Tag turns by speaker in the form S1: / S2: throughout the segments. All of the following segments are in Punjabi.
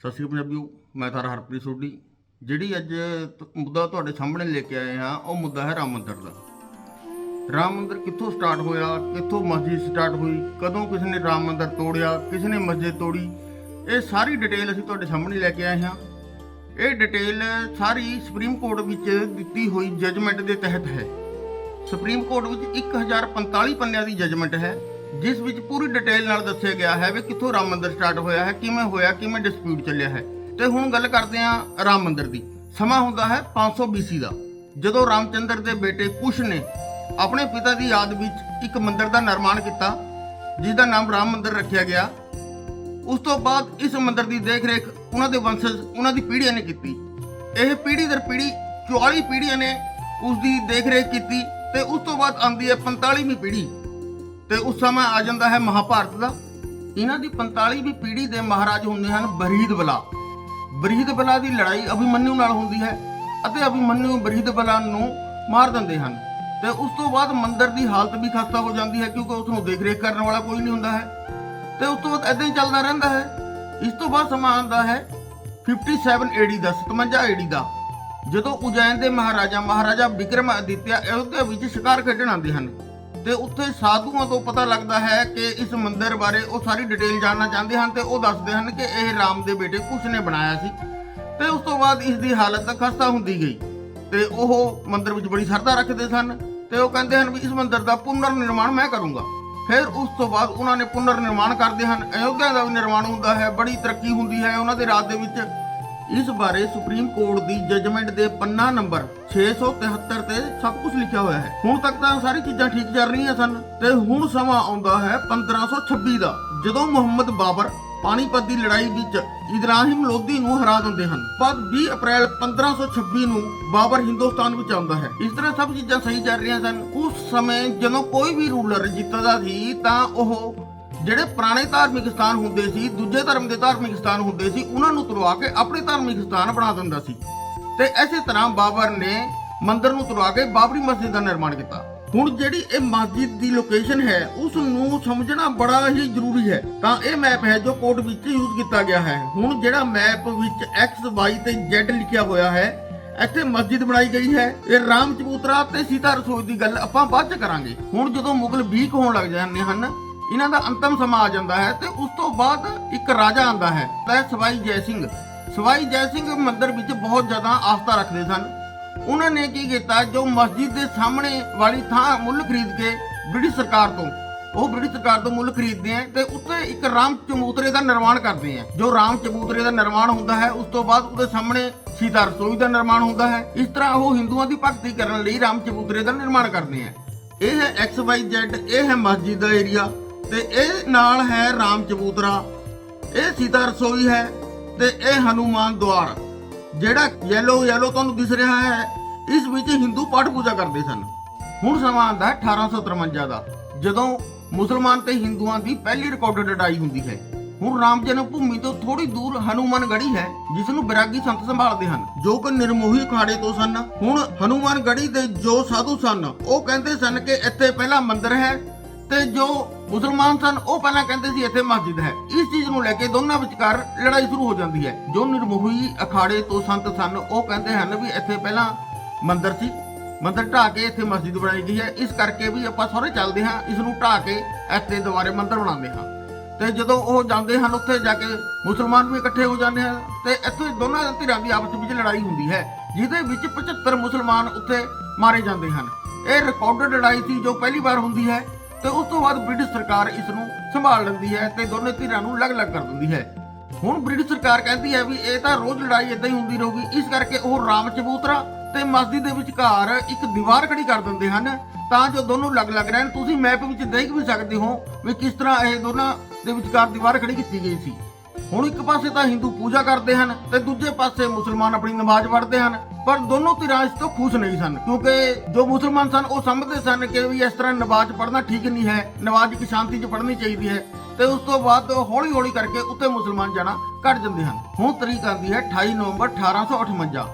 S1: ਸਤਿ ਸ਼੍ਰੀ ਅਕਾਲ ਪੰਜਾਬੀਓ, ਮੈਂ ਤਾਰਾ ਹਰਪ੍ਰੀਤ ਸੋਢੀ। ਜਿਹੜੀ ਅੱਜ ਮੁੱਦਾ ਤੁਹਾਡੇ ਸਾਹਮਣੇ ਲੈ ਕੇ ਆਏ ਹਾਂ, ਉਹ ਮੁੱਦਾ ਹੈ ਰਾਮ ਮੰਦਿਰ ਦਾ। ਰਾਮ ਮੰਦਿਰ ਕਿੱਥੋਂ ਸਟਾਰਟ ਹੋਇਆ, ਕਿੱਥੋਂ ਮਸਜਿਦ ਸਟਾਰਟ ਹੋਈ, ਕਦੋਂ ਕਿਸ ਨੇ ਰਾਮ ਮੰਦਿਰ ਤੋੜਿਆ, ਕਿਸ ਨੇ ਮਸਜਿਦ ਤੋੜੀ, ਇਹ ਸਾਰੀ ਡਿਟੇਲ ਅਸੀਂ ਤੁਹਾਡੇ ਸਾਹਮਣੇ ਲੈ ਕੇ ਆਏ ਹਾਂ। ਇਹ ਡਿਟੇਲ ਸਾਰੀ ਸੁਪਰੀਮ ਕੋਰਟ ਵਿੱਚ ਦਿੱਤੀ ਹੋਈ ਜੱਜਮੈਂਟ ਦੇ ਤਹਿਤ ਹੈ। ਸੁਪਰੀਮ ਕੋਰਟ ਵਿੱਚ 1045 ਪੰਨਿਆਂ ਦੀ ਜੱਜਮੈਂਟ ਹੈ। ਜਿਸ ਵਿੱਚ ਪੂਰੀ ਡਿਟੇਲ ਨਾਲ ਦੱਸਿਆ ਗਿਆ ਹੈ ਵੀ ਕਿੱਥੋਂ ਰਾਮ ਮੰਦਿਰ ਸਟਾਰਟ ਹੋਇਆ ਹੈ, ਕਿਵੇਂ ਹੋਇਆ, ਕਿਵੇਂ ਡਿਸਪਿਊਟ ਚੱਲਿਆ ਹੈ। ਤੇ ਹੁਣ ਗੱਲ ਕਰਦੇ ਹਾਂ ਰਾਮ ਮੰਦਿਰ ਦੀ। ਸਮਾਂ ਹੁੰਦਾ ਹੈ 500 BC ਦਾ। ਜਦੋਂ ਰਾਮਚੰਦਰ ਦੇ ਬੇਟੇ ਕੁਸ਼ ਨੇ ਆਪਣੇ ਪਿਤਾ ਦੀ ਯਾਦ ਵਿੱਚ ਇੱਕ ਮੰਦਿਰ ਦਾ ਨਿਰਮਾਣ ਕੀਤਾ ਜਿਸ ਦਾ ਨਾਮ ਰਾਮ ਮੰਦਿਰ ਰੱਖਿਆ ਗਿਆ, ਉਸ ਤੋਂ ਬਾਅਦ ਇਸ ਮੰਦਿਰ ਦੀ ਦੇਖ-ਰੇਖ ਉਹਨਾਂ ਦੇ ਵੰਸ਼ਜ, ਉਹਨਾਂ ਦੀ ਪੀੜ੍ਹੀਆਂ ਨੇ ਕੀਤੀ। ਇਹ ਪੀੜ੍ਹੀ ਦਰ ਪੀੜ੍ਹੀ 44 ਪੀੜ੍ਹੀਆਂ ਨੇ ਉਸ ਦੀ ਦੇਖ-ਰੇਖ ਕੀਤੀ ਤੇ ਉਸ ਤੋਂ ਬਾਅਦ ਆਉਂਦੀ ਹੈ 45ਵੀਂ ਪੀੜ੍ਹੀ। ਤੇ ਉਸ ਸਮਾਂ ਆ ਜਾਂਦਾ ਹੈ ਮਹਾਭਾਰਤ ਦਾ। ਇਹਨਾਂ ਦੀ 45ਵੀਂ ਪੀੜ੍ਹੀ ਦੇ ਮਹਾਰਾਜ ਹੁੰਦੇ ਹਨ ਬਰੀਦ ਬਲਾ ਬਰੀਦ ਬਲਾ ਦੀ ਲੜਾਈ ਅਭਿਮਨਿਊ ਨਾਲ ਹੁੰਦੀ ਹੈ ਅਤੇ ਅਭਿਮਨਿਊ ਬਰੀਦ ਬਲਾ ਨੂੰ ਮਾਰ ਦਿੰਦੇ ਹਨ। ਤੇ ਉਸ ਤੋਂ ਬਾਅਦ ਮੰਦਰ ਦੀ ਹਾਲਤ ਵੀ ਖਸਤਾ ਹੋ ਜਾਂਦੀ ਹੈ ਕਿਉਂਕਿ ਉਸ ਨੂੰ ਦੇਖ-ਰੇਖ ਕਰਨ ਵਾਲਾ ਕੋਈ ਨਹੀਂ ਹੁੰਦਾ ਹੈ। ਤੇ ਉਸ ਤੋਂ ਬਾਅਦ ਐਦਾਂ ਹੀ ਚੱਲਦਾ ਰਹਿੰਦਾ ਹੈ। ਇਸ ਤੋਂ ਬਾਅਦ ਸਮਾਂ ਆਉਂਦਾ ਹੈ 57 ਏਡੀ ਦਾ 57 ਏਡੀ ਦਾ। ਜਦੋਂ ਉਜੈਨ ਦੇ ਮਹਾਰਾਜਾ ਮਹਾਰਾਜਾ ਵਿਕਰਮ ਅਦਿੱਤਿਆ ਵਿੱਚ ਸ਼ਿਕਾਰ ਖੇਡਣ ਆਉਂਦੇ ਹਨ। ਤੇ ਉੱਥੇ ਸਾਧੂਆਂ ਤੋਂ ਪਤਾ ਲੱਗਦਾ ਹੈ ਕਿ ਇਸ ਮੰਦਿਰ ਬਾਰੇ ਉਹ ਸਾਰੀ ਡਿਟੇਲ ਜਾਣਨਾ ਚਾਹੁੰਦੇ ਹਨ ਤੇ ਉਹ ਦੱਸਦੇ ਹਨ ਕਿ ਇਹ ਰਾਮ ਦੇ ਬੇਟੇ ਕੁਸ਼ ਨੇ ਬਣਾਇਆ ਸੀ। ਤੇ ਉਸ ਤੋਂ ਬਾਅਦ ਇਸ ਦੀ ਹਾਲਤ ਖਸਤਾ ਹੁੰਦੀ ਗਈ। ਤੇ ਉਹ ਮੰਦਿਰ ਵਿੱਚ ਬੜੀ ਸ਼ਰਧਾ ਰੱਖਦੇ ਸਨ ਤੇ ਉਹ ਕਹਿੰਦੇ ਹਨ ਵੀ ਇਸ ਮੰਦਿਰ ਦਾ ਪੁਨਰ ਨਿਰਮਾਣ ਮੈਂ ਕਰੂੰਗਾ। ਫਿਰ ਉਸ ਤੋਂ ਬਾਅਦ ਉਹਨਾਂ ਨੇ ਪੁਨਰ ਨਿਰਮਾਣ ਕਰਦੇ ਹਨ। ਅਯੋਧਿਆ ਦਾ ਵੀ ਨਿਰਮਾਣ ਹੁੰਦਾ ਹੈ, ਬੜੀ ਤਰੱਕੀ ਹੁੰਦੀ ਹੈ। ਉਹਨਾਂ ਦੇ ਰਾਜ ਦੇ ਵਿੱਚ ਇਸ ਬਾਰੇ ਸੁਪਰੀਮ ਕੋਰਟ ਦੀ ਜਜਮੈਂਟ ਦੇ ਪੰਨਾ ਨੰਬਰ 673 ਤੇ ਸਭ ਕੁਝ ਲਿਖਿਆ ਹੋਇਆ ਹੈ। ਹੁਣ ਤੱਕ ਤਾਂ ਸਾਰੀ ਚੀਜ਼ਾਂ ਠੀਕ ਚੱਲ ਰਹੀਆਂ ਸਨ ਤੇ ਹੁਣ ਸਮਾਂ ਆਉਂਦਾ ਹੈ 1526 ਦਾ, ਜਦੋਂ ਮੁਹੰਮਦ ਬਾਬਰ ਪਾਣੀਪਤ ਦੀ ਲੜਾਈ ਵਿੱਚ ਇਬਰਾਹਿਮ ਲੋਧੀ ਨੂੰ ਹਰਾ ਦਿੰਦੇ ਹਨ। ਪਰ 20 ਅਪ੍ਰੈਲ 1526 ਨੂੰ ਬਾਬਰ ਹਿੰਦੁਸਤਾਨ ਵਿੱਚ ਆਉਂਦਾ ਹੈ। ਇਸ ਤਰ੍ਹਾਂ ਸਭ ਚੀਜ਼ਾਂ ਸਹੀ ਚੱਲ ਰਹੀਆਂ ਸਨ। ਉਸ ਸਮੇਂ ਜਦੋਂ ਕੋਈ ਵੀ ਰੂਲਰ ਜਿੱਤਦਾ ਸੀ ਤਾਂ ਉਹ ਜਿਹੜੇ ਪੁਰਾਣੇ ਧਾਰਮਿਕ ਸਥਾਨ ਹੁੰਦੇ ਸੀ, ਦੂਜੇ ਧਰਮ ਦੇ ਧਾਰਮਿਕ ਸਥਾਨ ਹੁੰਦੇ ਸੀ, ਉਹਨਾਂ ਨੂੰ ਤੁਰਵਾ ਕੇ ਆਪਣੇ ਧਾਰਮਿਕ ਸਥਾਨ ਬਣਾ ਦਿੰਦਾ ਸੀ। ਤੇ ਇਸੇ ਤਰ੍ਹਾਂ ਬਾਬਰ ਨੇ ਮੰਦਿਰ ਨੂੰ ਤੁਰਵਾ ਕੇ ਬਾਬਰੀ ਮਸਜਿਦ ਦਾ ਨਿਰਮਾਣ ਕੀਤਾ। ਹੁਣ ਜਿਹੜੀ ਇਹ ਮਸਜਿਦ ਦੀ ਲੋਕੇਸ਼ਨ ਹੈ ਉਸ ਨੂੰ ਸਮਝਣਾ ਬੜਾ ਹੀ ਜ਼ਰੂਰੀ ਹੈ। ਤਾਂ ਇਹ ਮੈਪ ਹੈ ਜੋ ਕੋਡ ਵਿੱਚ ਯੂਜ਼ ਕੀਤਾ ਗਿਆ ਹੈ। ਹੁਣ ਜਿਹੜਾ ਮੈਪ ਵਿੱਚ x, y ਤੇ z ਲਿਖਿਆ ਹੋਇਆ ਹੈ, ਇੱਥੇ ਮਸਜਿਦ ਬਣਾਈ ਗਈ ਹੈ। ਇਹ ਰਾਮ ਚਬੂਤਰਾ ਤੇ ਸੀਤਾ ਰਸੋਈ ਦੀ ਗੱਲ ਆਪਾਂ ਬਾਅਦ ਚ ਕਰਾਂਗੇ। ਹੁਣ ਜਦੋਂ ਮੁਗਲ ਵੀਕ ਹੋਣ ਲੱਗ ਜਾਂਦੇ ਹਨ ਇਹਨਾਂ ਦਾ ਅੰਤਮ ਸਮਾਂ ਆ ਜਾਂਦਾ ਹੈ ਤੇ ਉਸ ਤੋਂ ਬਾਅਦ ਇੱਕ ਰਾਜਾ ਆਂਦਾ ਹੈ ਤੇ ਸਵਾਈ ਜੈ ਸਿੰਘ। ਸਵਾਈ ਜੈ ਸਿੰਘ ਮੰਦਿਰ ਵਿੱਚ ਬਹੁਤ ਜ਼ਿਆਦਾ ਆਸਥਾ ਰੱਖਦੇ ਸਨ। ਉਹਨਾਂ ਨੇ ਕੀ ਕੀਤਾ, ਜੋ ਮਸਜਿਦ ਦੇ ਸਾਹਮਣੇ ਵਾਲੀ ਥਾਂ ਮੁੱਲ ਖਰੀਦ ਕੇ ਬ੍ਰਿਟਿਸ਼ ਸਰਕਾਰ ਤੋਂ, ਉਹ ਬ੍ਰਿਟਿਸ਼ ਸਰਕਾਰ ਤੋਂ ਮੁੱਲ ਖਰੀਦਦੇ ਆ ਤੇ ਉੱਤੇ ਇੱਕ ਰਾਮ ਚਬੂਤਰੇ ਦਾ ਨਿਰਮਾਣ ਕਰਦੇ ਆ। ਜੋ ਰਾਮ ਚਬੂਤਰੇ ਦਾ ਨਿਰਮਾਣ ਹੁੰਦਾ ਹੈ, ਉਸ ਤੋਂ ਬਾਅਦ ਉਹਦੇ ਸਾਹਮਣੇ ਸੀਤਾ ਰਸੋਈ ਦਾ ਨਿਰਮਾਣ ਹੁੰਦਾ ਹੈ। ਇਸ ਤਰ੍ਹਾਂ ਉਹ ਹਿੰਦੂਆਂ ਦੀ ਭਗਤੀ ਕਰਨ ਲਈ ਰਾਮ ਚਬੂਤਰੇ ਦਾ ਨਿਰਮਾਣ ਕਰਦੇ ਆ। ਇਹ ਹੈ XYZ ਇਹ ਹੈ ਮਸਜਿਦ ਦਾ ਏਰੀਆ ਤੇ ਇਹ ਨਾਲ ਹੈ ਰਾਮ ਚਬੂਤਰਾ। ਇਹ ਸੀਤਾ ਰਸੋਈ ਹੈ ਤੇ ਇਹ ਹਨੂਮਾਨ ਦੁਆਰ ਜਿਹੜਾ ਯੈਲੋ ਯੈਲੋ ਤੁਹਾਨੂੰ ਦਿਸ ਰਿਹਾ ਹੈ, ਇਸ ਵਿੱਚ ਹਿੰਦੂ ਪਾਠ ਪੂਜਾ ਕਰਦੇ ਸਨ। ਹੁਣ ਸਮਾਂ ਆਉਂਦਾ 1853 ਦਾ, ਜਦੋਂ ਮੁਸਲਮਾਨ ਤੇ ਹਿੰਦੂਆਂ ਦੀ ਪਹਿਲੀ ਰਿਕਾਰਡਡ ਲੜਾਈ ਹੁੰਦੀ ਹੈ। ਹੁਣ ਰਾਮ ਜਨਮ ਭੂਮੀ ਤੋਂ ਥੋੜੀ ਦੂਰ ਹਨੂਮਾਨ ਗੜੀ ਹੈ, ਜਿਸ ਨੂੰ ਬਿਰਾਗੀ ਸੰਤ ਸੰਭਾਲਦੇ ਹਨ, ਜੋ ਕਿ ਨਿਰਮੋਹੀ ਅਖਾੜੇ ਤੋਂ ਸਨ। ਹੁਣ ਹਨੂਮਾਨ ਗੜੀ ਦੇ ਜੋ ਸਾਧੂ ਸਨ, ਉਹ ਕਹਿੰਦੇ ਸਨ ਕਿ ਇੱਥੇ ਪਹਿਲਾ ਮੰਦਿਰ ਹੈ ਤੇ ਜੋ ਮੁਸਲਮਾਨ ਸਨ, ਉਹ ਪਹਿਲਾਂ ਕਹਿੰਦੇ ਸੀ ਇੱਥੇ ਮਸਜਿਦ ਹੈ। ਇਸ ਚੀਜ਼ ਨੂੰ ਲੈ ਕੇ ਦੋਨਾਂ ਵਿਚਕਾਰ ਲੜਾਈ ਸ਼ੁਰੂ ਹੋ ਜਾਂਦੀ ਹੈ। ਜੋ ਨਿਰਮੋਹੀ ਅਖਾੜੇ ਤੋਂ ਸੰਤ ਸਨ, ਉਹ ਕਹਿੰਦੇ ਹਨ ਵੀ ਇੱਥੇ ਪਹਿਲਾਂ ਮੰਦਿਰ ਸੀ। ਮੰਦਿਰ ਢਾਹ ਕੇ ਇੱਥੇ ਮਸਜਿਦ ਬਣਾਈ ਗਈ ਹੈ। ਇਸ ਕਰਕੇ ਵੀ ਆਪਾਂ ਸਾਰੇ ਚੱਲਦੇ ਹਾਂ, ਇਸ ਨੂੰ ਢਾਹ ਕੇ ਇੱਥੇ ਦੁਬਾਰੇ ਮੰਦਿਰ ਬਣਾਉਂਦੇ ਹਾਂ। ਤੇ ਜਦੋਂ ਉਹ ਜਾਂਦੇ ਹਨ, ਉੱਥੇ ਜਾ ਕੇ ਮੁਸਲਮਾਨ ਵੀ ਇਕੱਠੇ ਹੋ ਜਾਂਦੇ ਹਨ। ਤੇ ਇੱਥੇ ਦੋਨਾਂ ਧਿਰਾਂ ਦੀ ਆਪਸ ਵਿੱਚ ਲੜਾਈ ਹੁੰਦੀ ਹੈ, ਜਿਹਦੇ ਵਿੱਚ 75 ਮੁਸਲਮਾਨ ਉੱਥੇ ਮਾਰੇ ਜਾਂਦੇ ਹਨ। ਇਹ ਰਿਕਾਰਡਡ ਲੜਾਈ ਸੀ ਜੋ ਪਹਿਲੀ ਵਾਰ ਹੁੰਦੀ ਹੈ। ਤੇ ਉਸ ਤੋਂ ਬਾਅਦ ਬ੍ਰਿਟਿਸ਼ ਸਰਕਾਰ ਇਸ ਨੂੰ ਸੰਭਾਲ ਲੈਂਦੀ ਹੈ ਤੇ ਦੋਨੇ ਧਿਰਾਂ ਨੂੰ ਅਲੱਗ-ਅਲੱਗ ਕਰ ਦਿੰਦੀ ਹੈ। ਹੁਣ ਬ੍ਰਿਟਿਸ਼ ਸਰਕਾਰ ਕਹਿੰਦੀ ਹੈ ਵੀ ਇਹ ਤਾਂ ਰੋਜ਼ ਲੜਾਈ ਇਦਾਂ ਹੀ ਹੁੰਦੀ ਰਹੂਗੀ, ਇਸ ਕਰਕੇ ਉਹ ਰਾਮ ਚਬੂਤਰਾ ਤੇ ਮਸਜਿਦ ਦੇ ਵਿਚਕਾਰ ਇੱਕ ਦੀਵਾਰ ਖੜੀ ਕਰ ਦਿੰਦੇ ਹਨ, ਤਾਂ ਜੋ ਦੋਨੋਂ ਅਲੱਗ-ਅਲੱਗ ਰਹਿਣ। ਤੁਸੀਂ ਮੈਪ ਵਿੱਚ ਦੇਖ ਵੀ ਸਕਦੇ ਹੋ ਵੀ ਕਿਸ ਤਰ੍ਹਾਂ ਇਹ ਦੋਨਾਂ ਦੇ ਵਿਚਕਾਰ ਦੀਵਾਰ ਖੜੀ ਕੀਤੀ ਗਈ ਸੀ। ਹੁਣ ਇੱਕ ਪਾਸੇ ਤਾਂ ਹਿੰਦੂ ਪੂਜਾ ਕਰਦੇ ਹਨ ਤੇ ਦੂਜੇ ਪਾਸੇ ਮੁਸਲਮਾਨ ਆਪਣੀ ਨਮਾਜ਼ ਪੜ੍ਹਦੇ ਹਨ। ਪਰ ਦੋਨੋਂ ਧਿਰਾਂ ਇਸ ਤੋਂ ਖੁਸ਼ ਨਹੀਂ ਸਨ, ਕਿਉਂਕਿ ਜੋ ਮੁਸਲਮਾਨ ਸਨ ਉਹ ਸਮਝਦੇ ਸਨ ਕਿ ਵੀ ਇਸ ਤਰ੍ਹਾਂ ਨਵਾਜ਼ ਪੜ੍ਹਨਾ ਠੀਕ ਨਹੀਂ ਹੈ, ਨਵਾਜ਼ ਇੱਕ ਸ਼ਾਂਤੀ 'ਚ ਪੜ੍ਹਨੀ ਚਾਹੀਦੀ ਹੈ ਤੇ ਉਸ ਤੋਂ ਬਾਅਦ ਹੌਲੀ ਹੌਲੀ ਕਰਕੇ ਉੱਤੇ ਮੁਸਲਮਾਨ ਜਾਣਾ ਘਟ ਜਾਂਦੇ ਹਨ। ਹੁਣ ਤਰੀਕ ਆਉਂਦੀ ਹੈ 28 ਨਵੰਬਰ 1858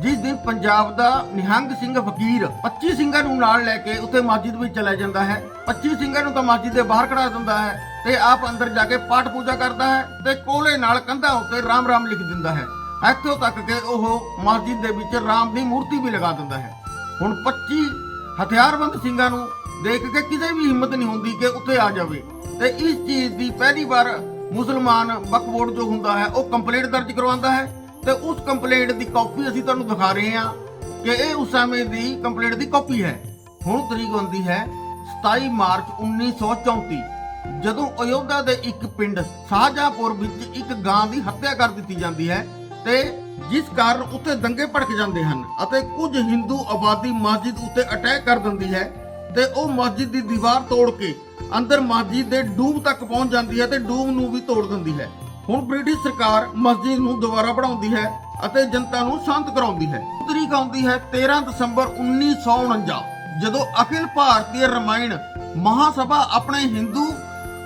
S1: ਜਿਸ ਦਿਨ ਪੰਜਾਬ ਦਾ ਨਿਹੰਗ ਸਿੰਘ ਫਕੀਰ 25 ਸਿੰਘਾਂ ਨੂੰ ਨਾਲ ਲੈ ਕੇ ਉੱਥੇ ਮਸਜਿਦ ਵਿੱਚ ਚਲਾ ਜਾਂਦਾ ਹੈ। 25 ਸਿੰਘਾਂ ਨੂੰ ਤਾਂ ਮਸਜਿਦ ਦੇ ਬਾਹਰ ਖੜਾ ਦਿੰਦਾ ਹੈ ਤੇ ਆਪ ਅੰਦਰ ਜਾ ਕੇ ਪਾਠ ਪੂਜਾ ਕਰਦਾ ਹੈ ਤੇ ਕੋਲੇ ਨਾਲ ਕੰਧਾਂ ਉੱਤੇ ਰਾਮ ਰਾਮ ਲਿਖ ਦਿੰਦਾ ਹੈ। ਇੱਥੋਂ ਤੱਕ ਕਿ ਉਹ ਮਸਜਿਦ ਦੇ ਵਿੱਚ ਰਾਮ ਦੀ ਮੂਰਤੀ ਵੀ ਲਗਾ ਦਿੰਦਾ ਹੈ। ਹੁਣ 25 ਹਥਿਆਰਬੰਦ ਸਿੰਘਾਂ ਨੂੰ ਦੇਖ ਕੇ ਕਿਸੇ ਵੀ ਹਿੰਮਤ ਨਹੀਂ ਹੁੰਦੀ ਕਿ ਉੱਥੇ ਆ ਜਾਵੇ। ਤੇ ਇਸ ਚੀਜ਼ ਦੀ ਪਹਿਲੀ ਵਾਰ ਮੁਸਲਮਾਨ ਵਕਫ ਜੋ ਹੁੰਦਾ ਹੈ, ਉਹ ਕੰਪਲੇਂਟ ਦਰਜ ਕਰਵਾਉਂਦਾ ਹੈ। ਤੇ ਉਸ ਕੰਪਲੇਂਟ ਦੀ ਕਾਪੀ ਅਸੀਂ ਤੁਹਾਨੂੰ ਦਿਖਾ ਰਹੇ ਹਾਂ ਕਿ ਇਹ ਉਸ ਸਮੇਂ ਦੀ ਕੰਪਲੇਂਟ ਦੀ ਕਾਪੀ ਹੈ। ਹੁਣ ਤਰੀਕ ਹੁੰਦੀ ਹੈ 27 ਮਾਰਚ 1934 ਜਦੋਂ ਅਯੋਧਿਆ ਦੇ ਇੱਕ ਪਿੰਡ ਸ਼ਾਹਜਹਾਂਪੁਰ ਵਿੱਚ ਇੱਕ ਗਾਂ ਦੀ ਹੱਤਿਆ ਕਰ ਦਿੱਤੀ ਜਾਂਦੀ ਹੈ। ਤੇ ਜਿਸ ਕਾਰਨ ਉੱਥੇ ਦੰਗੇ ਭੜਕ ਜਾਂਦੇ ਹਨ ਅਤੇ ਕੁਝ ਹਿੰਦੂ ਆਬਾਦੀ ਮਸਜਿਦ ਉੱਤੇ ਅਟੈਕ ਕਰ ਦਿੰਦੀ ਹੈ ਤੇ ਉਹ ਮਸਜਿਦ ਦੀ ਦੀਵਾਰ ਤੋੜ ਕੇ ਅੰਦਰ ਮਸਜਿਦ ਦੇ ਡੂਬ ਤੱਕ ਪਹੁੰਚ ਜਾਂਦੀ ਹੈ ਤੇ ਡੂਬ ਨੂੰ ਵੀ ਤੋੜ ਦਿੰਦੀ ਹੈ। ਹੁਣ ਬ੍ਰਿਟਿਸ਼ ਸਰਕਾਰ ਮਸਜਿਦ ਨੂੰ ਦੁਬਾਰਾ ਬਣਾਉਂਦੀ ਹੈ ਅਤੇ ਜਨਤਾ ਨੂੰ ਸ਼ਾਂਤ ਕਰਾਉਂਦੀ ਹੈ। ਤਰੀਕ ਆਉਂਦੀ ਹੈ 13 ਦਸੰਬਰ 1949 ਜਦੋਂ ਅਖਿਲ ਭਾਰਤੀ ਰਮਾਇਣ ਮਹਾਸਭਾ ਆਪਣੇ ਹਿੰਦੂ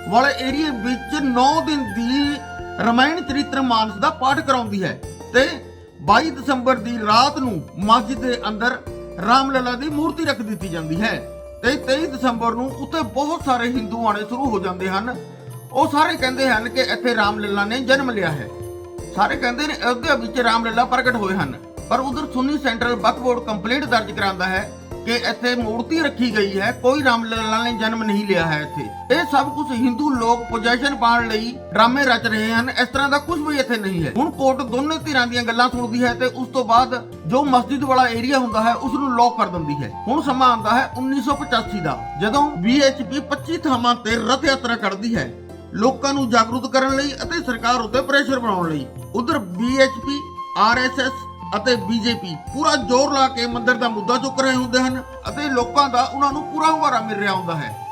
S1: ਵਾਲੇ ਏਰੀਏ ਵਿੱਚ 9 ਦਿਨ ਦੀ ਰਮਾਇਣ ਚਰਿਤਰ ਮਾਨਸ ਦਾ ਪਾਠ ਕਰਾਉਂਦੀ ਹੈ। ਤੇ 22 ਦਸੰਬਰ ਦੀ ਰਾਤ ਨੂੰ ਮਸਜਿਦ ਦੇ ਅੰਦਰ ਰਾਮਲਲਾ ਦੀ ਮੂਰਤੀ ਰੱਖ ਦਿੱਤੀ ਜਾਂਦੀ ਹੈ ਤੇ 23 ਦਸੰਬਰ ਨੂੰ ਉੱਥੇ ਬਹੁਤ ਸਾਰੇ ਹਿੰਦੂ ਆਣੇ ਸ਼ੁਰੂ ਹੋ ਜਾਂਦੇ ਹਨ। ਉਹ ਸਾਰੇ ਕਹਿੰਦੇ ਹਨ ਕਿ ਇੱਥੇ ਰਾਮਲਲਾ ਨੇ ਜਨਮ ਲਿਆ ਹੈ। ਸਾਰੇ ਕਹਿੰਦੇ ਨੇ ਅਯੋਧਿਆ ਵਿੱਚ ਰਾਮਲਲਾ ਪ੍ਰਗਟ ਹੋਏ ਹਨ। ਪਰ ਉਧਰ Sunni central Waqf board complaint ਦਰਜ ਕਰਾਉਂਦਾ ਹੈ ਕਿ ਇੱਥੇ ਮੂਰਤੀ ਰੱਖੀ ਗਈ ਹੈ, ਕੋਈ ਰਾਮ ਰਾਮਲਲਾ ਨੇ ਜਨਮ ਨਹੀਂ ਲਿਆ ਹੈ ਇੱਥੇ। ਇਹ ਸਭ ਕੁਝ ਹਿੰਦੂ ਲੋਕ ਪੋਜੈਸ਼ਨ ਪਾਉਣ ਲਈ ਡਰਾਮੇ ਰਚ ਰਹੇ ਹਨ, ਇਸ ਤਰ੍ਹਾਂ ਦਾ ਕੁਝ ਵੀ ਇੱਥੇ ਨਹੀਂ ਹੈ। ਹੁਣ ਕੋਰਟ ਦੋਨੇ ਧਿਰਾਂ ਦੀਆਂ ਗੱਲਾਂ ਸੁਣਦੀ ਹੈ ਤੇ ਉਸ ਤੋਂ ਬਾਅਦ ਜੋ ਮਸਜਿਦ ਵਾਲਾ ਏਰੀਆ ਹੁੰਦਾ ਹੈ ਉਸ ਨੂੰ ਲੌਕ ਕਰ ਦਿੰਦੀ ਹੈ। ਹੁਣ ਸਮਾਂ ਆਉਂਦਾ ਹੈ 1985 ਦਾ, ਜਦੋਂ BHP 25 ਥਾਵਾਂ ਤੇ ਰਥ ਯਾਤਰਾ ਕੱਢਦੀ ਹੈ, ਲੋਕਾਂ ਨੂੰ ਜਾਗਰੂਕ ਕਰਨ ਲਈ ਅਤੇ ਸਰਕਾਰ ਉੱਤੇ ਪ੍ਰੈਸ਼ਰ ਬਣਾਉਣ ਲਈ। ਉਧਰ BHP RSS ਅਤੇ BJP ਪੂਰਾ ਜ਼ੋਰ ਲਾ ਕੇ ਮੰਦਰ ਦਾ ਮੁੱਦਾ ਚੁੱਕ ਰਹੇ ਹੁੰਦੇ ਹਨ ਅਤੇ ਲੋਕਾਂ ਦਾ ਉਹਨਾਂ ਨੂੰ ਪੂਰਾ ਹੁਆਰਾ ਮਿਲ ਰਿਹਾ ਹੁੰਦਾ ਹੈ।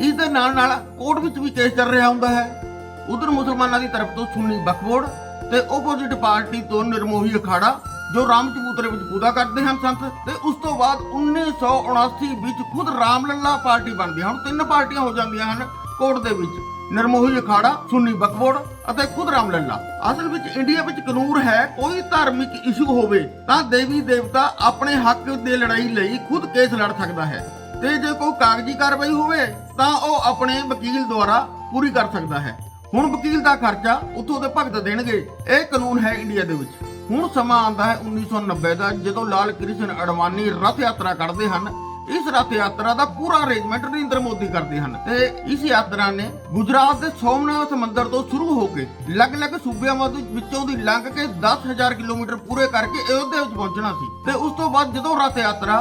S1: ਇਸ ਦੇ ਨਾਲ ਨਾਲ ਕੋਰਟ ਵਿੱਚ ਵੀ ਕੇਸ ਚੱਲ ਰਿਹਾ ਹੁੰਦਾ ਹੈ। ਉਧਰ ਮੁਸਲਮਾਨਾਂ ਦੀ ਤਰਫ ਤੋਂ ਸੁੰਨੀ ਬਖਬੋੜ ਤੇ ਆਪੋਜ਼ਿਟ ਪਾਰਟੀ ਤੋਂ ਨਿਰਮੋਹੀ ਅਖਾੜਾ, ਜੋ ਰਾਮ ਚਬੂਤਰੇ ਵਿੱਚ ਪੂਜਾ ਕਰਦੇ ਹਨ ਸੰਤ, ਤੇ ਉਸ ਤੋਂ ਬਾਅਦ 1979 ਵਿੱਚ ਖੁਦ ਰਾਮ ਰਾਮਲੱਲਾ ਪਾਰਟੀ ਬਣਦੀ ਹੈ। ਹੁਣ ਤਿੰਨ ਪਾਰਟੀਆਂ ਹੋ ਜਾਂਦੀਆਂ ਹਨ ਕੋਰਟ ਦੇ ਵਿੱਚ। ਨਿਰਮੋਹੀ ਅਖਾੜਾ ਸੁੰਨੀ ਬਖਬੋੜ ਅਤੇ ਖੁਦ ਰਾਮਲੱਲਾ ਅਸਲ ਵਿੱਚ ਇੰਡੀਆ ਵਿੱਚ ਕਾਨੂੰਨ ਹੈ, ਕੋਈ ਧਾਰਮਿਕ ਇਸ਼ੂ ਹੋਵੇ, ਤਾਂ ਦੇਵੀ ਦੇਵਤਾ ਆਪਣੇ ਹੱਕ ਦੇ ਲੜਾਈ ਲਈ ਖੁਦ ਕੇਸ ਲੜ ਸਕਦਾ ਹੈ। ਤੇ ਜੇ ਕੋਈ ਕਾਗਜ਼ੀ ਕਾਰਵਾਈ ਹੋਵੇ, ਤਾਂ ਉਹ ਆਪਣੇ ਵਕੀਲ ਦੁਆਰਾ ਪੂਰੀ ਕਰ ਸਕਦਾ ਹੈ। ਹੁਣ ਵਕੀਲ ਦਾ ਖਰਚਾ ਉੱਥੋਂ ਦੇ ਭਗਤ ਦੇਣਗੇ। ਇਹ ਕਾਨੂੰਨ ਹੈ ਇੰਡੀਆ ਦੇ ਵਿੱਚ। ਹੁਣ ਸਮਾਂ ਆਉਂਦਾ ਹੈ 1990 ਦਾ, ਜਦੋਂ ਲਾਲ ਕ੍ਰਿਸ਼ਨ ਅਡਵਾਨੀ ਰਥ ਯਾਤਰਾ ਕੱਢਦੇ ਹਨ ਇਸ ਰਥ ਯਾਤਰਾ ਦਾ ਪੂਰਾ ਅਰੇਂਜਮੈਂਟ ਨਰਿੰਦਰ ਮੋਦੀ ਕਰਦੇ ਹਨ ਤੇ ਇਸ ਯਾਤਰਾ ਨੇ ਗੁਜਰਾਤ ਦੇ ਸੋਮਨਾਥ ਮੰਦਿਰ ਤੋਂ ਸ਼ੁਰੂ ਹੋ ਕੇ ਅਲੱਗ-ਅਲੱਗ ਸੂਬਿਆਂ ਵਿੱਚੋਂ ਦੀ ਲੰਘ ਕੇ 10000 ਕਿਲੋਮੀਟਰ ਪੂਰੇ ਕਰਕੇ ਅਯੋਧਿਆ ਵਿੱਚ ਪਹੁੰਚਣਾ ਸੀ। ਤੇ ਉਸ ਤੋਂ ਬਾਅਦ ਜਦੋਂ ਰਥ ਯਾਤਰਾ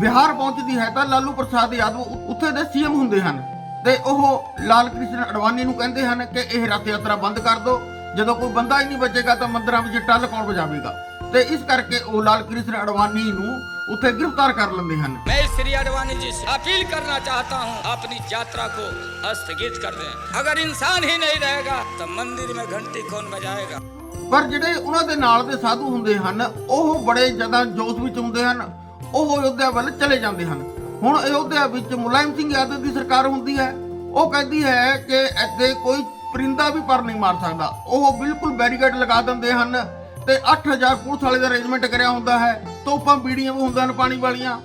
S1: ਬਿਹਾਰ ਪਹੁੰਚਦੀ ਹੈ ਤਾਂ ਲਾਲੂ ਪ੍ਰਸਾਦ ਯਾਦਵ ਉੱਥੇ ਦੇ ਸੀਐਮ ਹੁੰਦੇ ਹਨ। ਤੇ ਉਹ ਲਾਲ ਕ੍ਰਿਸ਼ਨ ਅਡਵਾਨੀ ਨੂੰ ਕਹਿੰਦੇ ਹਨ ਕਿ ਇਹ ਰਥ ਯਾਤਰਾ ਬੰਦ ਕਰ ਦਿਓ ਜਦੋਂ ਕੋਈ ਬੰਦਾ ਹੀ ਨਹੀਂ ਬਚੇਗਾ ਤਾਂ ਮੰਦਰਾਂ ਵਿੱਚ ਟੱਲ ਕੌਣ ਵਜਾਵੇਗਾ? ਤੇ ਇਸ ਕਰਕੇ ਉਹ ਲਾਲ ਕ੍ਰਿਸ਼ਨ ਅਡਵਾਨੀ ਨੂੰ ਉੱਥੇ ਗ੍ਰਿਫਤਾਰ ਕਰ ਲੈਂਦੇ ਹਨ
S2: मैं श्री अडवाणी जी से अपील करना चाहता हूँ अपनी यात्रा को स्थगित कर दें अगर इंसान ही नहीं रहेगा तो मंदिर में घंटी कौन बजाएगा
S1: ਪਰ ਜਿਹੜੇ ਉਹਨਾਂ ਦੇ ਨਾਲ ਦੇ ਸਾਧੂ ਹੁੰਦੇ ਹਨ ਉਹ ਬੜੇ ਜ਼ਿਆਦਾ ਜੋਸ਼ ਵਿੱਚ ਹੁੰਦੇ ਹਨ ਉਹ ਅਯੋਧਿਆ ਵੱਲ ਚਲੇ ਜਾਂਦੇ ਹਨ ਹੁਣ ਅਯੋਧਿਆ ਵਿੱਚ ਮੁਲਾਇਮ ਸਿੰਘ ਯਾਦਵ ਦੀ ਸਰਕਾਰ ਹੁੰਦੀ ਹੈ ਉਹ ਕਹਿੰਦੀ ਹੈ ਕਿ ਇੱਥੇ ਕੋਈ ਪਰਿੰਦਾ ਵੀ ਪਰ ਨਹੀਂ ਮਾਰ ਸਕਦਾ ਉਹ ਬਿਲਕੁਲ ਬੈਰੀਕੇਡ ਲਗਾ ਦਿੰਦੇ ਹਨ ਤੇ 8000 ਪੁਲਿਸ ਵਾਲੇ ਦਾ ਅਰੇਂਜਮੈਂਟ ਕਰਿਆ ਹੁੰਦਾ ਹੈ, ਤੋਪਾਂ ਬੀੜੀਆਂ ਵੀ ਹੁੰਦੀਆਂ ਹਨ ਪਾਣੀ ਵਾਲੀਆਂ।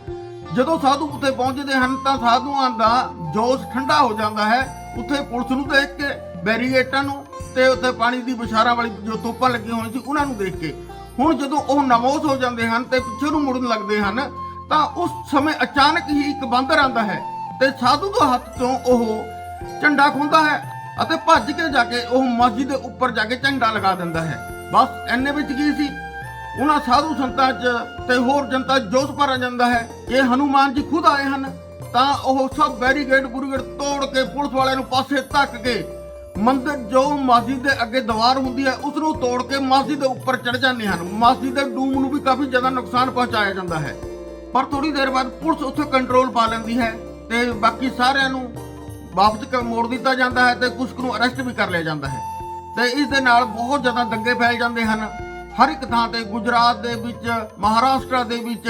S1: ਜਦੋਂ ਸਾਧੂ ਉੱਥੇ ਪਹੁੰਚਦੇ ਹਨ ਤਾਂ ਸਾਧੂਆਂ ਦਾ ਜੋਸ਼ ਠੰਡਾ ਹੋ ਜਾਂਦਾ ਹੈ। ਉੱਥੇ ਪੁਲਿਸ ਨੂੰ ਦੇਖ ਕੇ ਬੈਰੀਗੇਟਾਂ ਨੂੰ ਤੇ ਉੱਥੇ ਪਾਣੀ ਦੀ ਬਸ਼ਾਰਾਂ ਵਾਲੀ ਜੋ ਤੋਪਾਂ ਲੱਗੀਆਂ ਹੋਈਆਂ ਸੀ, ਉਹਨਾਂ ਨੂੰ ਦੇਖ ਕੇ। ਹੁਣ ਜਦੋਂ ਉਹ ਨਮੋਸ ਹੋ ਜਾਂਦੇ ਹਨ ਤੇ ਪਿੱਛੇ ਨੂੰ ਮੁੜਨ ਲੱਗਦੇ ਹਨ, ਤਾਂ ਉਸ ਸਮੇਂ ਅਚਾਨਕ ਹੀ ਇੱਕ ਬਾਂਦਰ ਆਂਦਾ ਹੈ ਤੇ ਸਾਧੂ ਦੇ ਹੱਥ ਤੋਂ ਉਹ ਝੰਡਾ ਖੁੰਦਾ ਹੈ ਅਤੇ ਭੱਜ ਕੇ ਜਾ ਕੇ ਉਹ ਮਸਜਿਦ ਦੇ ਉੱਪਰ ਜਾ ਕੇ ਝੰਡਾ ਲਗਾ ਦਿੰਦਾ ਹੈ। ਬਸ ਐਨੇ ਵਿੱਚ ਕੀ ਸੀ? ਉਹਨਾਂ ਸਾਧੂ ਸੰਤਾਂ 'ਚ ਤੇ ਹੋਰ ਜਨਤਾ 'ਚ ਜੋਸ਼ ਭਰ ਜਾਂਦਾ ਹੈ। ਇਹ ਹਨੂਮਾਨ ਜੀ ਖੁਦ ਆਏ ਹਨ। ਤਾਂ ਉਹ ਸਭ ਬੈਰੀਗੇਡ ਬੁਰੀਗੇਡ ਤੋੜ ਕੇ ਪੁਲਿਸ ਵਾਲਿਆਂ ਨੂੰ ਪਾਸੇ ਧੱਕ ਕੇ ਮੰਦਰ ਜੋ ਮਸਜਿਦ ਦੇ ਅੱਗੇ ਦੀਵਾਰ ਹੁੰਦੀ ਹੈ ਉਸ ਨੂੰ ਤੋੜ ਕੇ ਮਸਜਿਦ ਦੇ ਉੱਪਰ ਚੜ ਜਾਂਦੇ ਹਨ। ਮਸਜਿਦ ਦੇ ਡੂਮ ਨੂੰ ਵੀ ਕਾਫੀ ਜ਼ਿਆਦਾ ਨੁਕਸਾਨ ਪਹੁੰਚਾਇਆ ਜਾਂਦਾ ਹੈ। ਪਰ ਥੋੜੀ ਦੇਰ ਬਾਅਦ ਪੁਲਿਸ ਉੱਥੇ ਕੰਟਰੋਲ ਪਾ ਲੈਂਦੀ ਹੈ ਤੇ ਬਾਕੀ ਸਾਰਿਆਂ ਨੂੰ ਵਾਪਸ ਮੋੜ ਦਿੱਤਾ ਜਾਂਦਾ ਹੈ ਤੇ ਕੁਝ ਨੂੰ ਅਰੈਸਟ ਵੀ ਕਰ ਲਿਆ ਜਾਂਦਾ ਹੈ। ਤੇ ਇਸ ਦੇ ਨਾਲ ਬਹੁਤ ਜ਼ਿਆਦਾ ਦੰਗੇ ਫੈਲ ਜਾਂਦੇ ਹਨ। ਹਰ ਇੱਕ ਥਾਂ ਤੇ ਗੁਜਰਾਤ ਦੇ ਵਿੱਚ, ਮਹਾਰਾਸ਼ਟਰ ਦੇ ਵਿੱਚ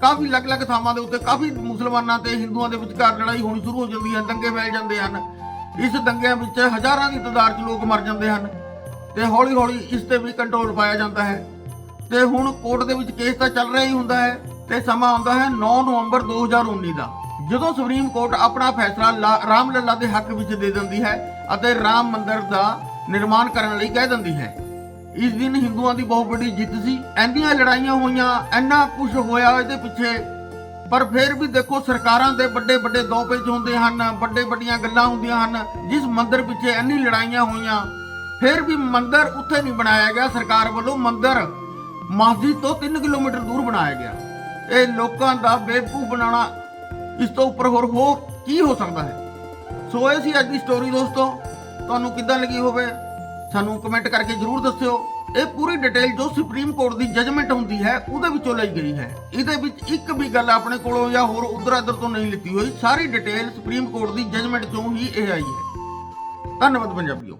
S1: ਕਾਫੀ ਅਲੱਗ-ਅਲੱਗ ਥਾਵਾਂ ਦੇ ਉੱਤੇ ਕਾਫੀ ਮੁਸਲਮਾਨਾਂ ਤੇ ਹਿੰਦੂਆਂ ਦੇ ਵਿਚਕਾਰ ਲੜਾਈ ਹੋਣੀ ਸ਼ੁਰੂ ਹੋ ਜਾਂਦੀ ਹੈ, ਦੰਗੇ ਫੈਲ ਜਾਂਦੇ ਹਨ। ਇਸ ਦੰਗਿਆਂ ਵਿੱਚ ਹਜ਼ਾਰਾਂ ਦੀ ਤਾਦਾਦ 'ਚ ਲੋਕ ਮਰ ਜਾਂਦੇ ਹਨ ਤੇ ਹੌਲੀ-ਹੌਲੀ ਇਸ ਤੇ ਵੀ ਕੰਟਰੋਲ ਪਾਇਆ ਜਾਂਦਾ ਹੈ। ਤੇ ਹੁਣ ਕੋਰਟ ਦੇ ਵਿੱਚ ਕੇਸ ਤਾਂ ਚੱਲ ਰਿਹਾ ਹੀ ਹੁੰਦਾ ਹੈ ਤੇ ਸਮਾਂ ਆਉਂਦਾ ਹੈ 9 ਨਵੰਬਰ 2019 ਦਾ, ਜਦੋਂ ਸੁਪਰੀਮ ਕੋਰਟ ਆਪਣਾ ਫੈਸਲਾ ਲਾ- ਰਾਮ ਲੱਲਾ ਦੇ ਹੱਕ ਵਿੱਚ ਦੇ ਦਿੰਦੀ ਹੈ ਅਤੇ ਰਾਮ ਮੰਦਿਰ ਦਾ ਨਿਰਮਾਣ ਕਰਨ ਲਈ ਕਹਿ ਦਿੰਦੀ ਹੈ। ਇਸ ਦਿਨ ਹਿੰਦੂਆਂ ਦੀ ਬਹੁਤ ਵੱਡੀ ਜਿੱਤ ਸੀ। ਐਨੀਆਂ ਲੜਾਈਆਂ ਹੋਈਆਂ ਐਨਾ ਕੁਝ ਹੋਇਆ ਇਹਦੇ ਪਿੱਛੇ। ਪਰ ਫਿਰ ਵੀ ਦੇਖੋ, ਸਰਕਾਰਾਂ ਦੇ ਵੱਡੇ ਵੱਡੇ ਦੋ ਪੇਜ ਹੁੰਦੇ ਹਨ ਵੱਡੇ ਵੱਡੀਆਂ ਗੱਲਾਂ ਹੁੰਦੀਆਂ ਹਨ। ਜਿਸ ਮੰਦਰ ਪਿੱਛੇ ਇੰਨੀ ਲੜਾਈਆਂ ਹੋਈਆਂ, ਫਿਰ ਵੀ ਮੰਦਰ ਉੱਥੇ ਨਹੀਂ ਬਣਾਇਆ ਗਿਆ। ਸਰਕਾਰ ਵੱਲੋਂ ਮੰਦਰ ਮਸਜਿਦ ਤੋਂ 3 ਕਿਲੋਮੀਟਰ ਦੂਰ ਬਣਾਇਆ ਗਿਆ। ਇਹ ਲੋਕਾਂ ਦਾ ਬੇਵਕੂਫ ਬਣਾਉਣਾ ਇਸ ਤੋਂ ਉੱਪਰ ਹੋਰ ਹੋਰ ਕੀ ਹੋ ਸਕਦਾ ਹੈ? ਸੋ ਇਹ ਸੀ ਅੱਜ ਦੀ ਸਟੋਰੀ ਦੋਸਤੋ। ਤੁਹਾਨੂੰ ਕਿੱਦਾਂ ਲੱਗੀ ਹੋਵੇ? ਸਾਨੂੰ ਕਮੈਂਟ ਕਰਕੇ ਜਰੂਰ ਦੱਸਿਓ। ਇਹ ਪੂਰੀ ਡਿਟੇਲ ਜੋ ਸੁਪਰੀਮ ਕੋਰਟ ਦੀ ਜਜਮੈਂਟ ਹੁੰਦੀ ਹੈ, ਉਹਦੇ ਵਿੱਚੋਂ ਲਈ ਗਈ ਹੈ। ਇਹਦੇ ਵਿੱਚ ਇੱਕ ਵੀ ਗੱਲ ਆਪਣੇ ਕੋਲੋਂ ਜਾਂ ਹੋਰ ਉਧਰ ਇੱਧਰ ਤੋਂ ਨਹੀਂ ਲਿੱਤੀ ਹੋਈ। ਸਾਰੀ ਡਿਟੇਲ ਸੁਪਰੀਮ ਕੋਰਟ ਦੀ ਜਜਮੈਂਟ ਚੋਂ ਹੀ ਇਹ ਆਈ ਹੈ। ਧੰਨਵਾਦ ਪੰਜਾਬੀਓ।